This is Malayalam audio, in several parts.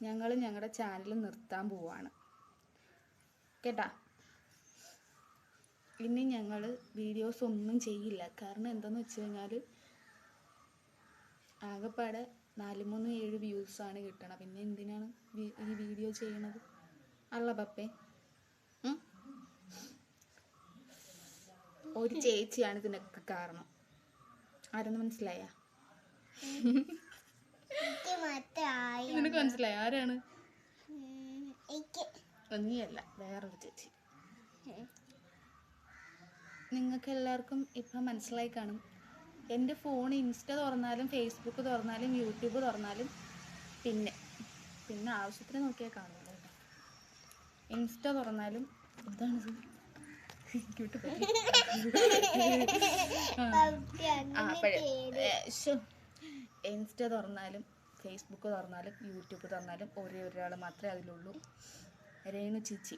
ഞങ്ങൾ ഞങ്ങളുടെ ചാനൽ നിർത്താൻ പോവാണ്. കേട്ടാ? ഇനി ഞങ്ങൾ വീഡിയോസ് ഒന്നും ചെയ്യില്ല. കാരണം എന്താണെന്ന് വെച്ച് കഴിഞ്ഞാൽ ആകെപ്പാടെ നാല് മൂന്ന് ഏഴ് വ്യൂസാണ് കിട്ടണം. പിന്നെ എന്തിനാണ് ഈ വീഡിയോ ചെയ്യണത്? അല്ല പപ്പേ? ഒരു ചേച്ചിയാണ് ഇതിനൊക്കെ കാരണം. ആരെന്ന് മനസ്സിലായ? നിനക്ക് മനസ്സിലായോ? ആരാണ്? നീയല്ല വേറൊരു ചേച്ചി. നിങ്ങൾക്ക് എല്ലാവർക്കും ഇപ്പം മനസ്സിലായി കാണും. എന്റെ ഫോൺ ഇൻസ്റ്റ തുറന്നാലും ഫേസ്ബുക്ക് തുറന്നാലും യൂട്യൂബ് തുറന്നാലും പിന്നെ പിന്നെ ആവശ്യത്തിന് നോക്കിയാൽ കാണും ഇൻസ്റ്റ തുറന്നാലും ഇതാണ് ക്യൂട്ട്. ആ അപ്പോഴേ ഇൻസ്റ്റ തുറന്നാലും ഫേസ്ബുക്ക് തുറന്നാലും യൂട്യൂബ് തുറന്നാലും ഒരേ ഒരാൾ മാത്രമേ അതിലുള്ളൂ. രേണു ചേച്ചി.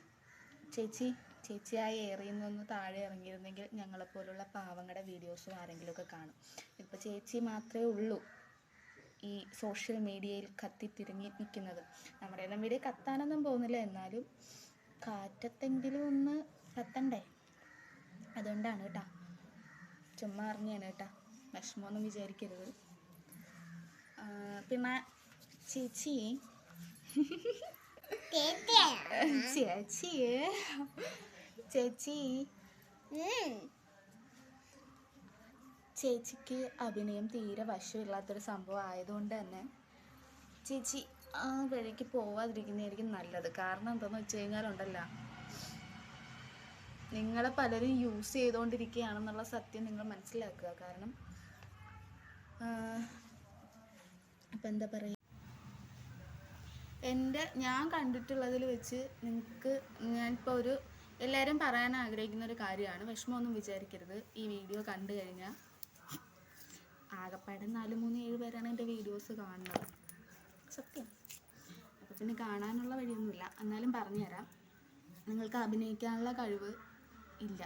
ചേച്ചി ചേച്ചിയായി ഏറിയിൽ നിന്ന് താഴെ ഇറങ്ങിയിരുന്നെങ്കിൽ ഞങ്ങളെപ്പോലുള്ള പാവങ്ങളുടെ വീഡിയോസും ആരെങ്കിലുമൊക്കെ കാണും. ഇപ്പോൾ ചേച്ചി മാത്രമേ ഉള്ളൂ ഈ സോഷ്യൽ മീഡിയയിൽ കത്തിത്തിരിങ്ങി നിൽക്കുന്നത്. നമ്മുടെ എല്ലാം വീഡിയോ കത്താനൊന്നും പോകുന്നില്ല. എന്നാലും കാറ്റത്തെങ്കിലും ഒന്ന് കത്തണ്ടേ? അതുകൊണ്ടാണ് കേട്ടാ. ചുമ്മാ അറിഞ്ഞാണ് കേട്ടാ. വിഷമമൊന്നും വിചാരിക്കരുത്. പിന്നെ ചേച്ചി. ചേച്ചി. ചേച്ചി. ചേച്ചിക്ക് അഭിനയം തീരെ വശമില്ലാത്തൊരു സംഭവം ആയതുകൊണ്ട് തന്നെ ചേച്ചി ആ വഴിക്ക് പോവാതിരിക്കുന്നതായിരിക്കും നല്ലത്. കാരണം എന്താണെന്ന് വെച്ച് കഴിഞ്ഞാലുണ്ടല്ലോ നിങ്ങളെ പലരും യൂസ് ചെയ്തുകൊണ്ടിരിക്കുകയാണെന്നുള്ള സത്യം നിങ്ങൾ മനസ്സിലാക്കുക. കാരണം അപ്പം എന്താ പറയുക എന്റെ ഞാൻ കണ്ടിട്ടുള്ളതിൽ വെച്ച് നിങ്ങൾക്ക് ഞാനിപ്പോൾ ഒരു എല്ലാവരും പറയാൻ ആഗ്രഹിക്കുന്ന ഒരു കാര്യമാണ്. വിഷമമൊന്നും വിചാരിക്കരുത്. ഈ വീഡിയോ കണ്ടു കഴിഞ്ഞാൽ ആകപ്പാടെ നാല് മൂന്ന് ഏഴ് പേരാണ് എന്റെ വീഡിയോസ് കാണുന്നത്. സത്യം. അപ്പോൾ പിന്നെ കാണാനുള്ള വഴിയൊന്നുമില്ല. എന്നാലും പറഞ്ഞുതരാം. നിങ്ങൾക്ക് അഭിനയിക്കാനുള്ള കഴിവ് ഇല്ല.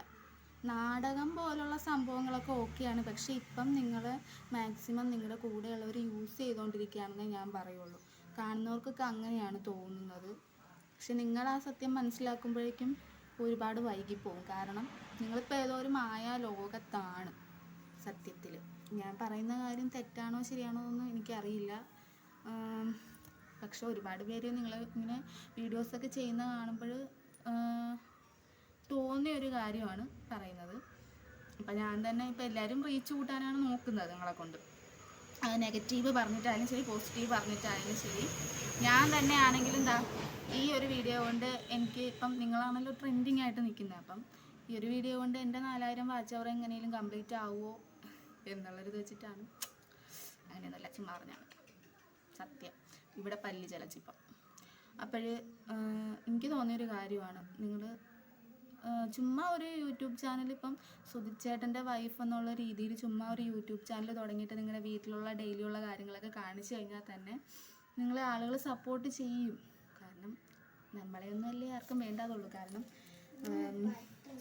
നാടകം പോലുള്ള സംഭവങ്ങളൊക്കെ ഓക്കെയാണ്. പക്ഷേ ഇപ്പം നിങ്ങൾ മാക്സിമം നിങ്ങളുടെ കൂടെയുള്ളവർ യൂസ് ചെയ്തുകൊണ്ടിരിക്കുകയാണെന്നേ ഞാൻ പറയുള്ളൂ. കാണുന്നവർക്കൊക്കെ അങ്ങനെയാണ് തോന്നുന്നത്. പക്ഷെ നിങ്ങൾ ആ സത്യം മനസ്സിലാക്കുമ്പോഴേക്കും ഒരുപാട് വൈകിപ്പോവും. കാരണം നിങ്ങളിപ്പോൾ ഏതോ ഒരു മായ ലോകത്താണ് സത്യത്തിൽ ഞാൻ പറയുന്ന കാര്യം തെറ്റാണോ ശരിയാണോ എന്നൊന്നും എനിക്കറിയില്ല. പക്ഷെ ഒരുപാട് പേര് നിങ്ങൾ ഇങ്ങനെ വീഡിയോസൊക്കെ ചെയ്യുന്ന കാണുമ്പോൾ തോന്നിയ ഒരു കാര്യമാണ് പറയുന്നത്. അപ്പം ഞാൻ തന്നെ ഇപ്പം എല്ലാവരും റീച്ച് കൂട്ടാനാണ് നോക്കുന്നത് നിങ്ങളെ കൊണ്ട്. അത് നെഗറ്റീവ് പറഞ്ഞിട്ടായാലും ശരി പോസിറ്റീവ് പറഞ്ഞിട്ടായാലും ശരി. ഞാൻ തന്നെ ആണെങ്കിലും എന്താ ഈ ഒരു വീഡിയോ കൊണ്ട് എനിക്ക് ഇപ്പം നിങ്ങളാണല്ലോ ട്രെൻഡിങ് ആയിട്ട് നിൽക്കുന്നത് അപ്പം ഈ ഒരു വീഡിയോ കൊണ്ട് എന്റെ നാലായിരം വാച്ച് അവർ എങ്ങനെയും കംപ്ലീറ്റ് ആവുമോ എന്നുള്ളൊരു വെച്ചിട്ടാണ്. അങ്ങനെയൊന്നുമല്ല ചുമ്മാ പറഞ്ഞാണ് സത്യം. ഇവിടെ പല്ലി ചലച്ചിപ്പം. അപ്പോൾ എനിക്ക് തോന്നിയൊരു കാര്യമാണ്. നിങ്ങൾ ചുമ്മാ ഒരു യൂട്യൂബ് ചാനൽ ഇപ്പം സുധിച്ചേട്ടന്റെ വൈഫ് എന്നുള്ള രീതിയിൽ ചുമ്മാ ഒരു യൂട്യൂബ് ചാനൽ തുടങ്ങിയിട്ട് നിങ്ങളുടെ വീട്ടിലുള്ള ഡെയിലിയുള്ള കാര്യങ്ങളൊക്കെ കാണിച്ചു കഴിഞ്ഞാൽ തന്നെ നിങ്ങളെ ആളുകൾ സപ്പോർട്ട് ചെയ്യും. കാരണം നമ്മളെയൊന്നും അല്ലേ ആർക്കും വേണ്ടാതുള്ളൂ. കാരണം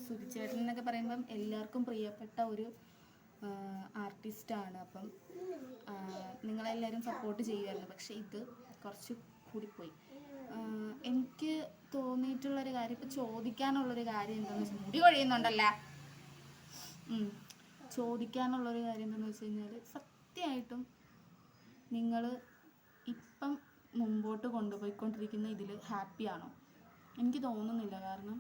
സുധിച്ചേട്ടൻ എന്നൊക്കെ പറയുമ്പം എല്ലാവർക്കും പ്രിയപ്പെട്ട ഒരു ആർട്ടിസ്റ്റാണ് അപ്പം നിങ്ങളെല്ലാവരും സപ്പോർട്ട് ചെയ്യുമായിരുന്നു. പക്ഷേ ഇത് കുറച്ച് കൂടിപ്പോയി. എനിക്ക് തോന്നിയിട്ടുള്ളൊരു കാര്യം ഇപ്പം ചോദിക്കാനുള്ളൊരു കാര്യം എന്താണെന്ന് വെച്ചാൽ മുടി കൊഴിയുന്നുണ്ടല്ല. ചോദിക്കാനുള്ളൊരു കാര്യം എന്താണെന്ന് വെച്ച് കഴിഞ്ഞാൽ സത്യമായിട്ടും നിങ്ങൾ ഇപ്പം മുമ്പോട്ട് കൊണ്ടുപോയിക്കൊണ്ടിരിക്കുന്ന ഇതിൽ ഹാപ്പിയാണോ എനിക്ക് തോന്നുന്നില്ല. കാരണം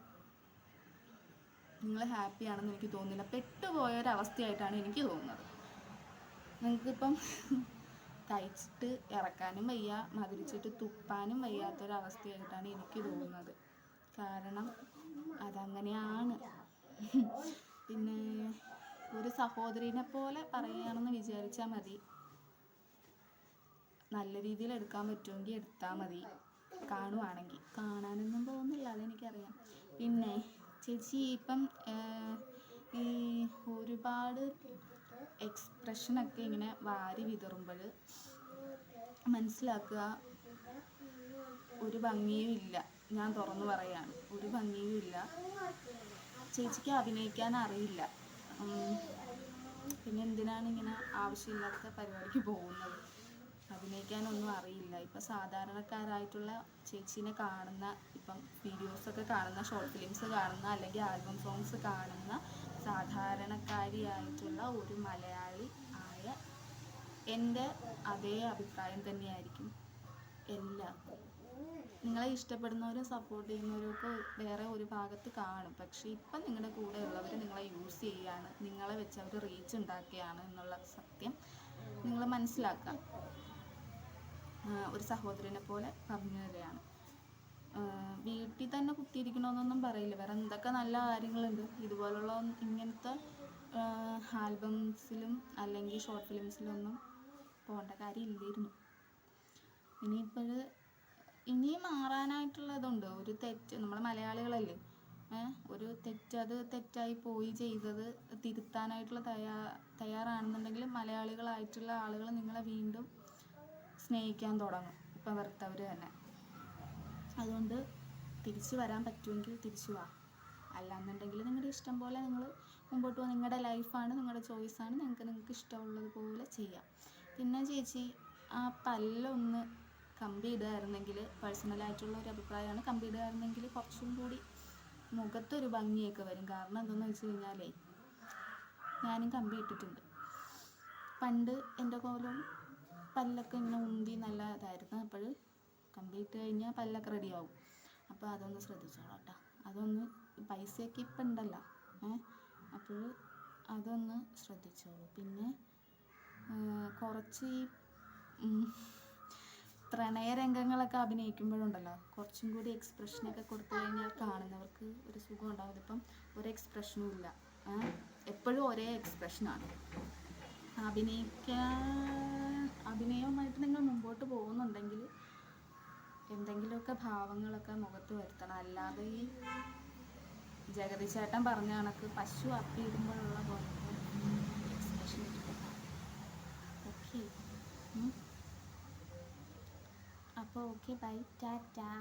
നിങ്ങൾ ഹാപ്പി ആണെന്ന് എനിക്ക് തോന്നുന്നില്ല. പെട്ടുപോയൊരവസ്ഥയായിട്ടാണ് എനിക്ക് തോന്നുന്നത്. നിങ്ങൾക്കിപ്പം തയ്ച്ചിട്ട് ഇറക്കാനും വയ്യ മതിരിച്ചിട്ട് തുപ്പാനും വയ്യാത്തൊരവസ്ഥയായിട്ടാണ് എനിക്ക് തോന്നുന്നത്. കാരണം അതങ്ങനെയാണ്. പിന്നെ ഒരു സഹോദരിനെ പോലെ പറയുകയാണെന്ന് വിചാരിച്ചാൽ മതി. നല്ല രീതിയിൽ എടുക്കാൻ പറ്റുമെങ്കിൽ എടുത്താൽ മതി. കാണുവാണെങ്കിൽ കാണാനൊന്നും പോകുന്നില്ല അതെനിക്കറിയാം പിന്നെ ചേച്ചി ഇപ്പം ഈ ഒരുപാട് എക്സ്പ്രഷനൊക്കെ ഇങ്ങനെ വാരി വിതറുമ്പോൾ മനസ്സിലാക്കുക ഒരു ഭംഗിയും ഇല്ല. ഞാൻ തുറന്നു പറയാണ് ഒരു ഭംഗിയും ഇല്ല. ചേച്ചിക്ക് അഭിനയിക്കാൻ അറിയില്ല. പിന്നെ എന്തിനാണ് ഇങ്ങനെ ആവശ്യമില്ലാത്ത പരിപാടിക്ക് പോകുന്നത്? അഭിനയിക്കാനൊന്നും അറിയില്ല. ഇപ്പം സാധാരണക്കാരായിട്ടുള്ള ചേച്ചീനെ കാണുന്ന ഇപ്പം വീഡിയോസൊക്കെ കാണുന്ന ഷോർട്ട് ഫിലിംസ് കാണുന്ന അല്ലെങ്കിൽ ആൽബം സോങ്സ് കാണുന്ന സാധാരണക്കാരിയായിട്ടുള്ള ഒരു മലയാളി ആയ എന്റെ അതേ അഭിപ്രായം തന്നെയായിരിക്കും എല്ലാവർക്കും നിങ്ങളെ ഇഷ്ടപ്പെടുന്നവരും സപ്പോർട്ട് ചെയ്യുന്നവരും ഒക്കെ വേറെ ഒരു ഭാഗത്ത് കാണും. പക്ഷേ ഇപ്പം നിങ്ങളുടെ കൂടെ ഉള്ളവർ നിങ്ങളെ യൂസ് ചെയ്യുകയാണ് നിങ്ങളെ വെച്ച് അവർ റീച്ച് ഉണ്ടാക്കുകയാണ് എന്നുള്ള സത്യം നിങ്ങൾ മനസ്സിലാക്കുക. ഒരു സഹോദരനെ പോലെ പറഞ്ഞു തരികയാണ് വീട്ടിൽ തന്നെ കുത്തിയിരിക്കണമെന്നൊന്നും പറയില്ല. വേറെ എന്തൊക്കെ നല്ല കാര്യങ്ങളുണ്ട്. ഇതുപോലുള്ള ഇങ്ങനത്തെ ആൽബംസിലും അല്ലെങ്കിൽ ഷോർട്ട് ഫിലിംസിലൊന്നും പോകേണ്ട കാര്യമില്ലായിരുന്നു. ഇനിയിപ്പോൾ ഇനി മാറാനായിട്ടുള്ള ഇതുണ്ട് ഒരു തെറ്റ് നമ്മൾ മലയാളികളല്ലേ ഒരു തെറ്റ് അത് തെറ്റായി പോയി ചെയ്തത് തിരുത്താനായിട്ടുള്ള തയ്യാ തയ്യാറാണെന്നുണ്ടെങ്കിൽ മലയാളികളായിട്ടുള്ള ആളുകൾ നിങ്ങളെ വീണ്ടും സ്നേഹിക്കാൻ തുടങ്ങും. ഇപ്പം വെറുത്തവർ തന്നെ. അതുകൊണ്ട് തിരിച്ചു വരാൻ പറ്റുമെങ്കിൽ തിരിച്ചു വാ. അല്ലാന്നുണ്ടെങ്കിൽ നിങ്ങളുടെ ഇഷ്ടം പോലെ നിങ്ങൾ മുമ്പോട്ട് പോകാം നിങ്ങളുടെ ലൈഫാണ് നിങ്ങളുടെ ചോയ്സാണ് നിങ്ങൾക്ക് നിങ്ങൾക്ക് ഇഷ്ടമുള്ളത് പോലെ ചെയ്യാം. പിന്നെ ചേച്ചി ആ പല്ലൊന്ന് കമ്പി ഇടുകയായിരുന്നെങ്കിൽ പേഴ്സണലായിട്ടുള്ള ഒരു അഭിപ്രായമാണ്. കമ്പി ഇടുകയായിരുന്നെങ്കിൽ കുറച്ചും കൂടി മുഖത്തൊരു ഭംഗിയൊക്കെ വരും. കാരണം എന്തെന്ന് വെച്ച് കഴിഞ്ഞാലേ ഞാനും കമ്പി ഇട്ടിട്ടുണ്ട്. പണ്ട് എന്റെ കോലം പല്ലൊക്കെ ഇങ്ങനെ ഉന്തി നല്ല ഇതായിരുന്നു അപ്പോൾ കംപ്ലീറ്റ് കഴിഞ്ഞാൽ പല്ലൊക്കെ റെഡിയാവും അപ്പോൾ അതൊന്ന് ശ്രദ്ധിച്ചോളാം കേട്ടോ. അതൊന്ന് പൈസയൊക്കെ ഇപ്പം ഉണ്ടല്ലോ. ഏ? അപ്പോൾ അതൊന്ന് ശ്രദ്ധിച്ചോളൂ. പിന്നെ കുറച്ച് ഈ പ്രണയരംഗങ്ങളൊക്കെ അഭിനയിക്കുമ്പോഴുണ്ടല്ലോ. കുറച്ചും കൂടി എക്സ്പ്രഷനൊക്കെ കൊടുത്തു കഴിഞ്ഞാൽ കാണുന്നവർക്ക് ഒരു സുഖം ഉണ്ടാവും ഇതിപ്പം ഒരു എക്സ്പ്രഷനും ഇല്ല? എപ്പോഴും ഒരേ എക്സ്പ്രഷനാണ് അഭിനയിക്കാൻ അഭിനയവുമായിട്ട് നിങ്ങൾ മുമ്പോട്ട് പോകുന്നുണ്ടെങ്കിൽ എന്തെങ്കിലുമൊക്കെ ഭാവങ്ങളൊക്കെ മുഖത്ത് വരുത്തണം. അല്ലാതെ ഈ ജഗതി ചേട്ടൻ പറഞ്ഞ കണക്ക് പശു അപ്പിയിടുമ്പോഴുള്ള പോലത്തെ എക്സ്പ്രഷൻ ഓക്കെ അപ്പോൾ ഓക്കെ ബൈ ടാറ്റാ